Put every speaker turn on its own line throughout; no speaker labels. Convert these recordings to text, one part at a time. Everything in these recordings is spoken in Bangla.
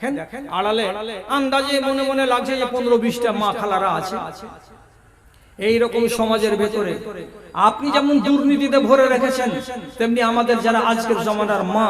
দেখেন আড়ালে আন্দাজে মনে মনে লাগছে যে পনেরো বিশটা মা খালারা আছে। এইরকম সমাজের ভেতরে আপনি যেমন দুর্নীতিতে ভরে রেখেছেন তেমনি আমাদের যারা আজকের জমানার মা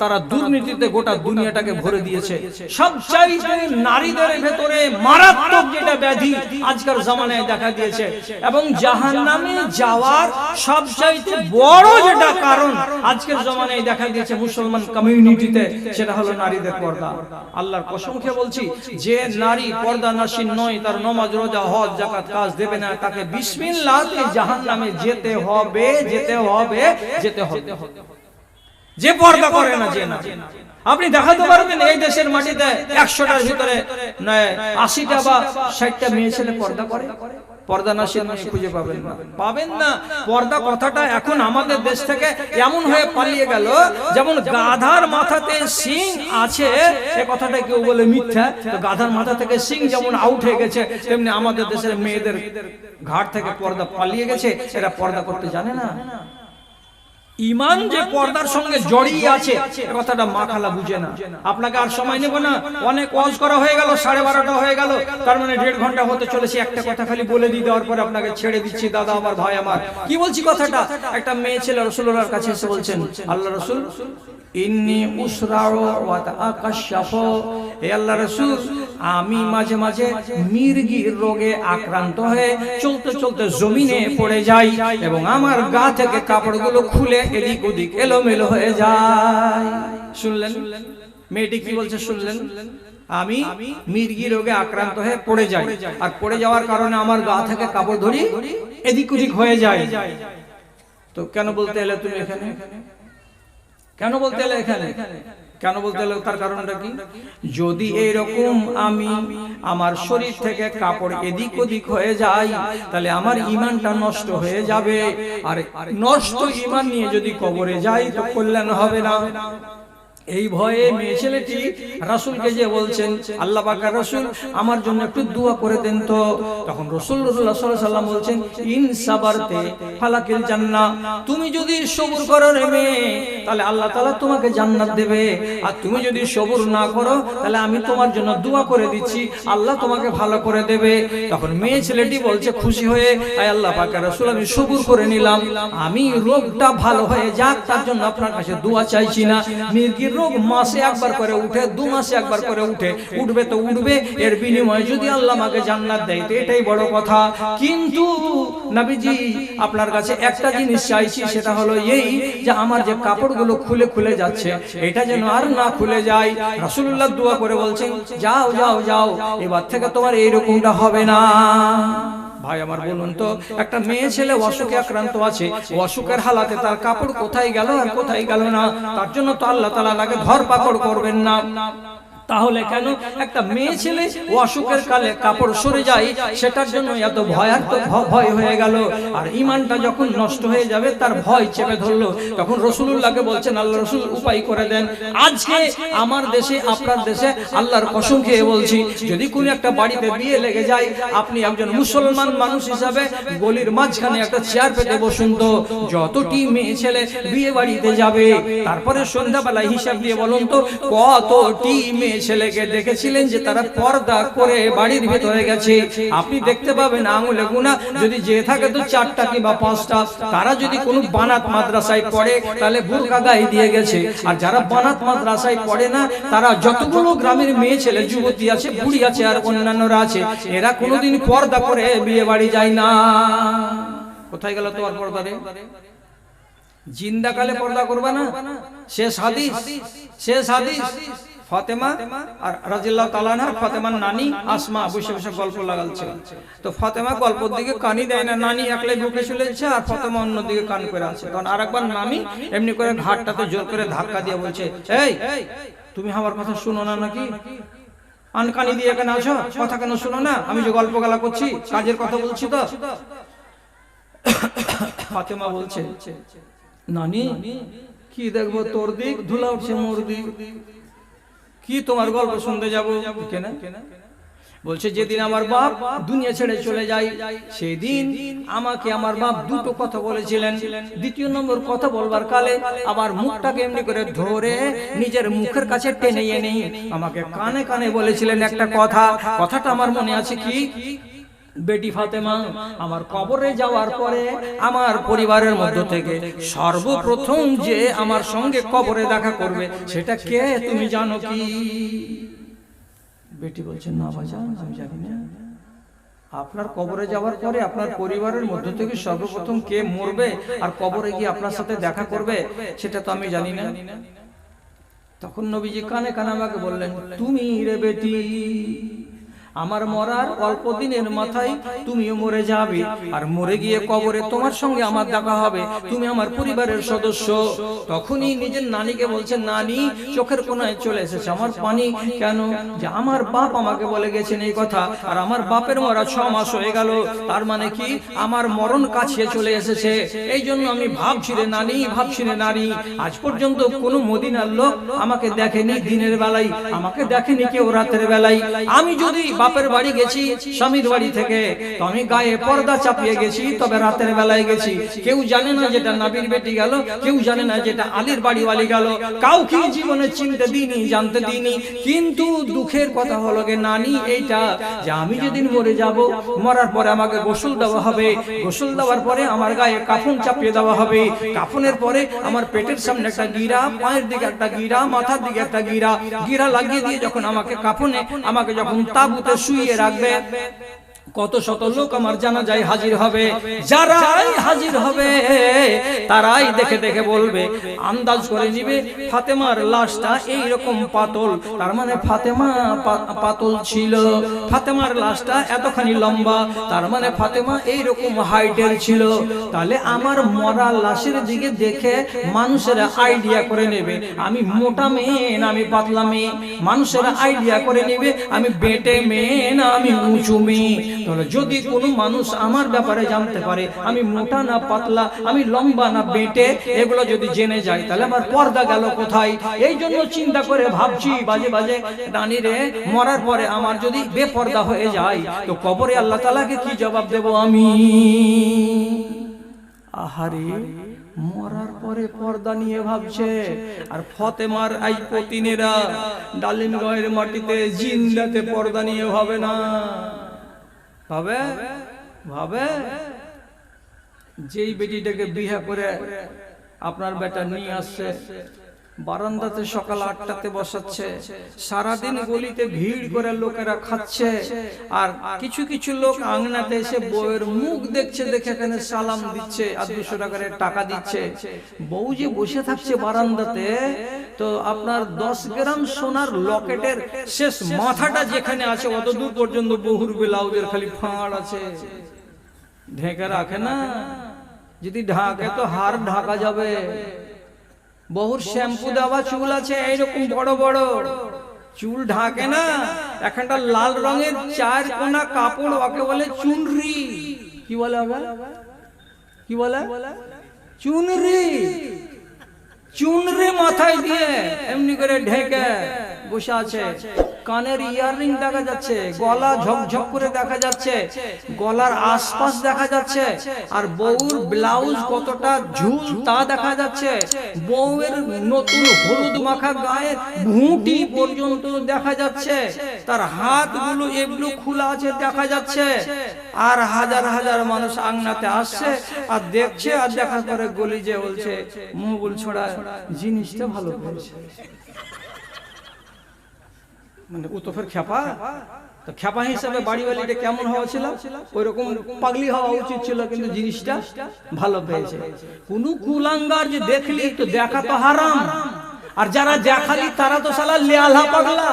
তারা দুর্নীতিতে গোটা দুনিয়াটাকে ভরে দিয়েছে। সবচাইতে নারীদের ভেতরে মারাত্মক যেটা ব্যাধি আজকের জমানায় দেখা দিয়েছে। এবং জাহান নামে যাওয়ার সবচাইতে বড় যেটা কারণ আজকের জমানায় দেখা দিয়েছে মুসলমান কমিউনিটিতে সেটা হলো নারীদের পর্দা। আল্লাহর কসম খেয়ে বলছি যে নারী পর্দা নাসীন নয় তার নমাজ রোজা হজ জাকাত কাজ দেবে না তাকে বিসমিল্লাহতে জাহান নামে যেতে হবে যেতে হবে যেতে হবে যে পর্দা করে না, যে না। আপনি দেখাতে পারবেন এই দেশের মাটিতে একশোটার ভিতরে আশিটা বা ষাটটা মেয়ে ছেলে পর্দা করে। পর্দা না সে খুঁজে পাবেন না। পাবেন না। পর্দা কথাটা এখন আমাদের দেশ থেকে এমন হয়ে পালিয়ে গেল, যেমন গাধার মাথাতে সিং আছে, এ কথাটা কেউ বলে মিথ্যা। গাধার মাথা থেকে সিং যেমন আউট হয়ে গেছে, তেমনি আমাদের দেশের মেয়েদের ঘাট থেকে পর্দা পালিয়ে গেছে। এরা পর্দা করতে জানে না। ইমান যে পর্দার সঙ্গে জড়িয়ে আছে কথাটা মা খালা বুঝে না। আপনাকে আর সময় নেব না। অনেক ওয়াজ করা হয়ে গেল সাড়ে বারোটা হয়ে গেল। তার মানে দেড় ঘণ্টা হতে চলেছে একটা কথা খালি বলে দিয়ে দেওয়ার পরে আপনাকে ছেড়ে দিচ্ছি দাদা আমার ভাই আমার। কি বলছি কথাটা? একটা মেয়ে ছেলে রসুল্লাহর কাছে এসে বলছেন আল্লাহ রসুল ইন্নি উসরাও ওয়া তাকাশাফু হে আল্লাহ রাসূল আমি মাঝে মাঝে মির্গির রোগে আক্রান্ত হয়ে চলতে চলতে জমিনে পড়ে যাই এবং আমার গা থেকে কাপড়গুলো খুলে এদিক ওদিক এলোমেলো হয়ে যায়। শুনলেন? মেয়েটি কি বলছে শুনলেন? আমি মির্গি রোগে আক্রান্ত হয়ে পড়ে যাই আর পড়ে যাওয়ার কারণে আমার গা থেকে কাপড় ধরি এদিক ওদিক হয়ে যায়। তো কেন বলতে এলে তুমি এখানে? কেন বলতে এলে এখানে? কেন বলতে এলে তার কারণটা কি? যদি এইরকম আমি আমার শরীর থেকে কাপড় এদিক ওদিক হয়ে যায় তাহলে আমার ইমানটা নষ্ট হয়ে যাবে। আর নষ্ট ইমান নিয়ে যদি কবরে যাই তো কল্যাণ হবে না। এই ভয়ে মেয়ে ছেলেটি রাসুলকে যে বলছেন আল্লাহ পাকা রাসুল আমার জন্য একটু দোয়া করে দেন তো। তখন রসুল সাল্লাম বলছেন ইন সাবারতে ফালাকিল জান্না তুমি যদি সবুর করো রে মেয়ে তাহলে আল্লাহ তাআলা তোমাকে জান্নাত দেবে। আর তুমি যদি সবুর না করো, তাহলে আমি তোমার জন্য দোয়া করে দিচ্ছি। আল্লাহ তোমাকে ভালো করে দেবে। তখন মেয়ে ছেলেটি বলছে, খুশি হয়ে আয় আল্লাহ পাকা রাসুল, আমি সবুর করে নিলাম। আমি রোগটা ভালো হয়ে যাক, তার জন্য আপনার কাছে দোয়া চাইছি না। মির্গির রোগ? মাসে একবার করে উঠে, দু মাসে একবার করে উঠে। উঠবে তো উঠবে, এর বিনিময়ে যদি আল্লাহ আমাকে জান্নাত দেয়, তো এটাই বড় কথা। কিন্তু নাবিজি, আপনার কাছে একটা জিনিস চাইছি, সেটা হলো এই যে আমার যে কাপড়গুলো খুলে খুলে যাচ্ছে। এটা যেন আর না খুলে যায়। রাসুল্লাহ দোয়া করে বলছেন, যাও যাও যাও, এবার থেকে তোমার এইরকমটা হবে না। ভাই আমার বলুন তো, একটা মেয়ে ছেলে অসুখে আক্রান্ত আছে, অসুখের হালাতে তার কাপড় কোথায় গেল আর কোথায় গেল না? তার জন্য তো আল্লাহ তালা লাগে ধর পাকড় করবেন না। তাহলে কেন একটা মেয়ে ছেলে অসুখের কালে কাপড় সরে যায় সেটার জন্য এত ভয়ার্থ ভয় হয়ে গেল। আর ইমানটা যখন নষ্ট হয়ে যাবে তার ভয় চেপে ধরলো। তখন রসুল্লাহকে বলছেন আল্লাহ রসুল উপায় করে দেন। আজকে আমার দেশে আপনার দেশে আল্লাহর কসম খেয়ে বলছি যদি কোন একটা বাড়িতে বিয়ে লেগে যায় আপনি একজন মুসলমান মানুষ হিসাবে গলির মাঝখানে একটা চেয়ার পেতে বসুন তো যতটি মেয়ে ছেলে বিয়ে বাড়িতে যাবে তারপরে সন্ধ্যাবেলায় হিসাব দিয়ে বলুন তো কতটি মেয়ে ছেলেকে দেখেছিলেন যে তারা পর্দা করে বাড়ির ভেতরে গেছে। আপনি দেখতে পাবেন আঙুলে গুনা যদি যে থাকে তো চারটা কিংবা পাঁচটা। তারা যদি কোনো বানাত মাদ্রাসায় পড়ে, তাহলে বুরকা গায়ে দিয়ে গেছে। আর যারা বানাত মাদ্রাসায় পড়ে না, তারা যতগুলো গ্রামের মেয়ে ছেলে, যুবতী আছে, বুড়ি আছে, আর অন্যান্যরা আছে, এরা কোনোদিন পর্দা করে বিয়ে বাড়ি যায় না। কোথায় গেল তোমার পর্দা রে? জিন্দাকালে পর্দা করবে না? শেষ হাদিস? শেষ হাদিস? আর নানি আসমা গল্প লাগাচ্ছে। তো ফাতেমা গল্পের দিকে কানি দেয় না, নানি একলাই আর অন্যদিকে কান করে আছে। আরেকবার নানি এমনি করে জোর করে বলছে তুমি আমার কথা না নাকি? আনকানি দিয়ে এখানে আছো? কথা কেন শুনো না? আমি যে গল্প গালা করছি, কাজের কথা বলছি তো? ফাতেমা বলছে, নানি, কি দেখব তোর দিক? ধুলা উঠছে মোর দিক। কি তোমার গল্প শুনতে যাব? কেন? বলছে যেদিন আমার বাপ দুনিয়া ছেড়ে চলে যায় সেদিন আমাকে আমার বাপ দুটো কথা বলেছিলেন। দ্বিতীয় নম্বর কথা বলবার কালে আমার মুখটাকে এমনি করে ধরে নিজের মুখের কাছে টেনে এনে আমাকে কানে কানে বলেছিলেন একটা কথা। কথাটা আমার মনে আছে কি? বেটি ফাতেমা, আমার কবরে যাওয়ার পরে আমার পরিবারের মধ্য থেকে সর্বপ্রথম যে আমার সঙ্গে কবরে দেখা করবে, সেটা কে তুমি জানো কি? বেটি বলছেন না বাজান আমি জানি না। আপনার কবরে যাওয়ার পরে আপনার পরিবারের মধ্য থেকে সর্বপ্রথম কে মরবে আর কবরে গিয়ে আপনার সাথে দেখা করবে, সেটা তো আমি জানি না। তখন নবীজি কানে কানে আমাকে বললেন, তুমি রে বেটি আমার মরার অল্প দিনের মাথায় তুমিও মরে যাবে। আর মরে গিয়ে কবরে তোমার সঙ্গে আমার দেখা হবে। তুমি আমার পরিবারের সদস্য। তখনই নিজের নানিকে বলছেন, নানি, চোখের কোনায় চলে এসেছে আমার পানি। কেন? যে আমার বাপ আমাকে বলে গেছেন এই কথা। আর আমার বাপের মরা ছ মাস হয়ে গেল। তার মানে কি? আমার মরণ কাছে চলে এসেছে। এই জন্য আমি ভাবছি রে নানি, ভাবছি রে নারী। আজ পর্যন্ত কোনো মদিনার লোক আমাকে দেখেনি দিনের বেলায়। আমাকে দেখেনি কেউ রাতের বেলায়। আমি যদি বাপের বাড়ি গেছি, স্বামীর বাড়ি থেকে। তো আমি গায়ে পর্দা চাপিয়ে গেছি, তবে রাতের বেলায় গেছি। কেউ জানে না যেটা নাবির বেটি গেল, কেউ জানে না যেটা আলীর বাড়ি গেল। কাউকে জীবনে চিনতে দিইনি, জানতে দিইনি। কিন্তু দুঃখের কথা হলো গে নানি, এইটা যে আমি যেদিন মরে যাব, মরার পরে আমাকে গোসল দেওয়া হবে। গোসল দেওয়ার পরে আমার গায়ে কাফন চাপিয়ে দেওয়া হবে। কাফনের পরে আমার পেটের সামনে একটা গিরা, পায়ের দিকে একটা গিরা, মাথার দিকে একটা গিরা। গিরা লাগিয়ে দিয়ে যখন আমাকে কাফনে, আমাকে যখন তাবুতে শুইয়ে রাখবে কত শত লোক আমার জানা যায় হাজির হবে। যারাই হাজির হবে, তারাই দেখে দেখে বলবে, আন্দাজ করে নিবে, ফাতেমার লাশটা এই রকম পাতল। তার মানে ফাতেমা পাতল ছিল। ফাতেমার লাশটা এতখানি লম্বা, তার মানে ফাতেমা এই রকম হাইটের ছিল। তাহলে আমার মরা লাশের দিকে দেখে মানুষেরা আইডিয়া করে নেবে, আমি মোটা মেয়ে না আমি পাতলা মেয়ে? মানুষেরা আইডিয়া করে নেবে, আমি বেটে মেয়ে না আমি উঁচু মেয়ে? তাহলে যদি কোনো মানুষ আমার ব্যাপারে জানতে পারে, আমি মোটা না পাতলা, আমি লম্বা না বেটে, এগুলো যদি জেনে যায়, তাহলে আমার পর্দা গেল কোথায়? এই জন্য চিন্তা করে ভাবছি, বাজে বাজে রানী রে, মরার পরে আমার যদি বেপর্দা হয়ে যায়, তো কবরে আল্লাহ তালাকে কি জবাব দেব আমি? আহারে, মরার পরে পর্দা নিয়ে ভাবছে, আর ফতেমার আই পতিনেরা ডালিমগঞ্জের মাটিতে জিন্দাতে পর্দা নিয়ে ভাবে না। ভাবে ভাবে যেই বেটিটাকে বিয়ে করে আপনার বেটা নিয়ে আসছে বারান্দাতে সকাল আটটাতে বসাচ্ছে। সারাদিন গলিতে ভিড় করে লোকেরা খাচ্ছে। আর কিছু কিছু লোক আংনাতে এসে বউয়ের মুখ দেখছে দেখে এখানে সালাম দিচ্ছে আর দুশো টাকার টাকা দিচ্ছে। বউ যে বসে থাকছে বারান্দাতে তো আপনার দশ গ্রাম সোনার লকেটের শেষ মাথাটা যেখানে আছে অত দূর পর্যন্ত বহুর ব্লাউজের খালি ফাঁড় আছে। ঢেকে রাখে না। যদি ঢাকে তো হার ঢাকা যাবে। বহুর শ্যাম্পু দেওয়া চুল আছে এইরকম বড় বড়। চুল ঢাকে না এখানটা লাল রঙের চার কোনা কাপড় ওকে বলে চুনরি। কি বলে আবার? কি বলে? চুনরি। চুনরি মাথায় দিয়ে এমনি করে ঢেকে বসে আছে। কানের ইয়াররিং দেখা যাচ্ছে, গলা ঝকঝক করে দেখা যাচ্ছে, গলার আশপাশ দেখা যাচ্ছে, আর বউর ব্লাউজ কতটা ঝুল তা দেখা যাচ্ছে, বউয়ের নতুন হলুদ মাখা গায়ে ঘুঁটি পর্যন্ত দেখা যাচ্ছে, তার হাতগুলো এগুলো খোলা আছে দেখা যাচ্ছে, আর হাজার হাজার মানুষ আংনাতে আসছে আর দেখছে আর দেখা করে গলি যে বলছে মুগুল ছোড়া জিনিসটা ভালো করেছে। মানে ও তো ফের খেপা তো খেপা হিসাবে বাড়ি বাড়িটা কেমন হওয়া ছিল? ওই রকম পাগলি হওয়া উচিত ছিল কিন্তু জিনিসটা ভালো পেয়েছে। কোন কুলাঙ্গার যে দেখলি তো দেখা তো হারাম। আর যারা দেখালি তারা তো সালা লেয়ালা পাগলা।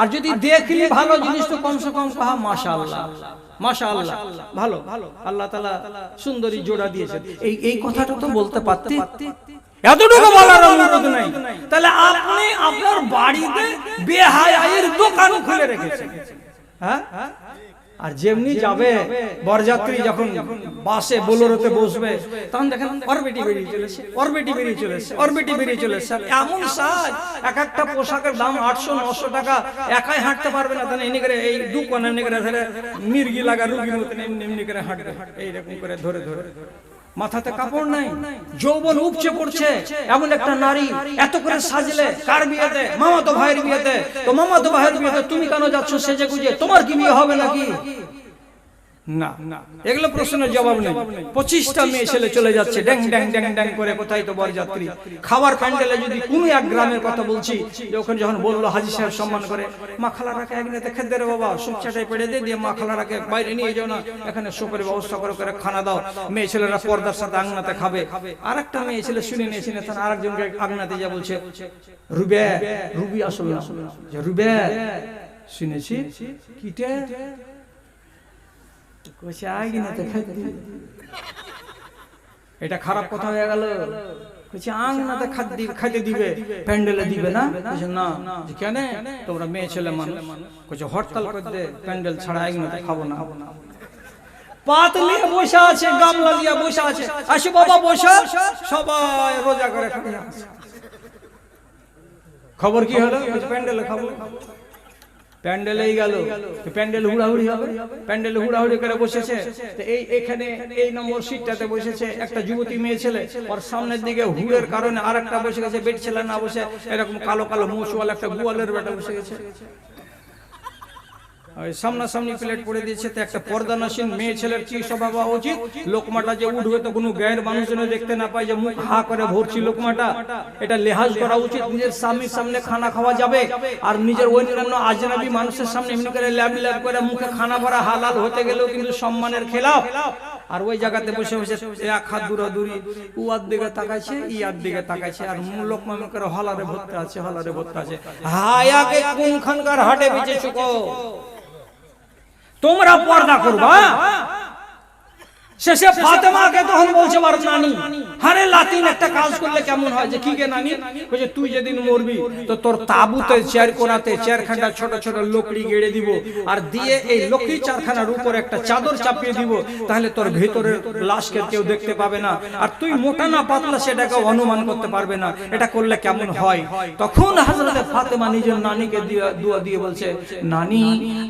আর যদি দেখলি ভালো জিনিস তো কমসে কম কাহা মাশাআল্লাহ। মাশাআল্লাহ। ভালো। ভালো। আল্লাহ তাআলা সুন্দরী জোড়া দিয়েছে এই এই কথাটা তো বলতে পারতে? এতটুকু বলার অনুরোধ নাই। তাহলে আপনি আপনার বাড়িতে বেহায়ের দোকান খুলে রেখেছেন। হ্যাঁ? আর যেমনি যাবে বরযাত্রী যখন বাসে বোলোরোতে বসবে তখন দেখেন অরবেটি বেরিয়ে চলেছে অরবেটি বেরিয়ে চলেছে অরবেটি বেরিয়ে চলেছে। এমন সাজ এক একটা পোশাকের দাম আটশো নশো টাকা একাই হাঁটতে পারবে না তাহলে এমনি করে এই দু কোন এমনি করে ধরে মির্গি লাগা রুগীর মতন এমনি এমনি করে হাঁটবে। এইরকম করে ধরে ধরে। মাথাতে কাপড় নাই যৌবন উপচে পড়ছে। এমন একটা নারী এত করে সাজলে কার বিয়েতে? মামাতো ভাইয়ের বিয়েতে? তো মামাতো ভাইয়ের বিয়েতে তুমি কেন যাচ্ছ? সেজে গুজে। তোমার কি বিয়ে হবে নাকি? না। না এগুলো প্রশ্নের জবাব নেই। পঁচিশটা মেয়ে ছেলে চলে যাচ্ছে ড্যাং ড্যাং ড্যাং ড্যাং করে কোথায় তো বরযাত্রী? খাবার প্যান্ডেলে যদি কোনো এক গ্রামের কথা বলছি যে ওখানে যখন বলল হাজি সাহেব সম্মান করে মা খালারাকে এক নেতে খেতে রে বাবা সুপচাটাই পেড়ে দিয়ে দিয়ে মা খালারাকে বাইরে নিয়ে যাও না এখানে সুপের ব্যবস্থা করে করে খানা দাও। মেয়ে ছেলেরা পর্দার সাথে আংনাতে খাবে। আর একটা মেয়ে ছেলে শুনে নিয়েছে না তার আরেকজনকে আংনাতে যা বলছে রুবে রুবি আসলে যে রুবে শুনেছি কিটে কইছে আগে না তো খাইতে দিবে। এটা খারাপ কথা হয়ে গেল। আং না তো খাইতে দিবে প্যান্ডেলে দিবে না? না? কেন? তোমরা মেয়ে ছেলে মানুষ। কইছে হরতাল করে দে প্যান্ডেল ছাড়া আগে না খাব না। পাত নিয়ে বসে আছে গামলা নিয়ে বসে আছে। আসে বাবা বসে। সবাই রোজা করে খাবে। খবর কি হলো? প্যান্ডেলে খাব। প্যান্ডেলেই প্যান্ডেল প্যান্ডেল হুড়াহুড়ি করে বসেছে। এই এখানে এই নম্বর সিটটাতে বসেছে একটা যুবতী সামনের দিকে হুড়ের কারণে আর একটা বসে গেছে, বেড ছেলে না বসে এরকম কালো কালো মুসওয়াল একটা গোয়ালের বেটা বসে গেছে। সামনাসামনি প্লেট পড়ে দিয়েছে তো একটা পর্দানাসীন মেয়ে ছেলের কি স্বভাব উচিত? লোকমাটা যে উঠবে তো কোনো গায়ের মানুষ যেন দেখতে না পায়, যে মুখ হা করে ভরছি লোকমাটা, এটা লেহাজ করা উচিত। নিজের স্বামীর সামনে খানা খাওয়া যাবে আর নিজের অন্যান্য আজনাবি মানুষের সামনে এমনি করে ল্যাব ল্যাব করে মুখে খানা ভরা হালাল হতে গেলেও কিন্তু সম্মানের খেলাফ। আর ওই জায়গাতে বসে বসে এক হাত দূরাদূরি উয়ার দিকে তাকাইছে ইয়ার দিকে তাকাইছে, আর লোক মনে করে হলারে ভর্তি আছে, হলারে ভর্তি আছে। হায়াকে কোনখানকার হাটে বেঁচে চুকো তোমরা পর্দা করবা? শেষে ফাতেমাকে তখন বলছে বার নানি হারে লাতিন একটা কাজ করলে কেমন হয়? যে কি কে নানি? বলছে তুই যেদিন মরবি তো তোর তাবুতে চেয়ার কোনাতে চেয়ারখানটা ছোট ছোট লকড়ি গেড়ে দিব আর দিয়ে এই লকড়ি চারখানার উপর একটা চাদর চাপিয়ে দিব তাহলে তোর ভেতরের লাশকে কেউ দেখতে পাবে না। আর তুই মোটা না পাতলা সেটাকে অনুমান করতে পারবে না। এটা করলে কেমন হয়? তখন হাজরতে ফাতেমা নিজের নানিকে দিয়ে দোয়া দিয়ে বলছে নানি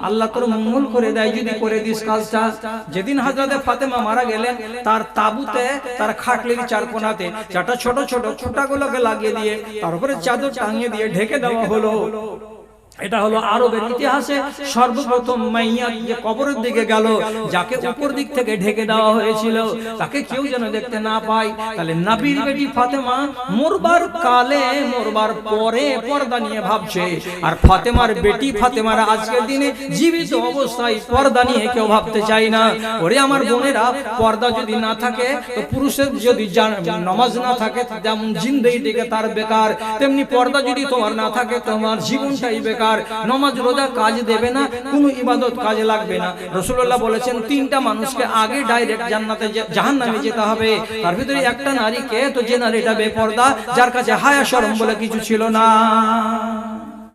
আল্লাহ তোর মঙ্গল করে দেয় যদি করে দিস কাজটা যেদিন হাজরতে ফাতেমা মারা গেলেন তার তাবুতে, তার খাটলির চার কোনাতে চারটা ছোট ছোট খুঁটাগুলোকে লাগিয়ে দিয়ে, তার উপরে চাদর টাঙিয়ে দিয়ে ঢেকে দেওয়া হলো। এটা হলো আরবের ইতিহাসে সর্বপ্রথম মাইয়া যে কবরের দিকে গেল যাকে উপর দিক থেকে ঢেকে দেওয়া হয়েছিল তাকে কেউ যেন দেখতে না পায়। তাহলে নাবির বেটি ফাতেমা মরবার কালে মরবার পরে পর্দা নিয়ে ভাবছে। আর ফাতেমার বেটি ফাতেমার আজকের দিনে জীবিত অবস্থায় পর্দা নিয়ে কেউ ভাবতে চায় না। ওরে আমার বোনেরা পর্দা যদি না থাকে তো পুরুষের যদি নামাজ না থাকে যেমন জিন্দেই দিকে তার বেকার তেমনি পর্দা যদি তোমার না থাকে তোমার জীবনটাই বেকার নমাজ, রোজা কাজ দেবে না, কোনো ইবাদত কাজে লাগবে না। রসুল্লাহ বলেছেন, তিনটা মানুষকে আগে ডাইরেক্ট জান্নাতে জাহান নামে যেতে হবে। তার ভিতরে একটা নারীকে তো যে নারীটা বেপর্দা, যার কাছে হায়া শরম বলে কিছু ছিল না।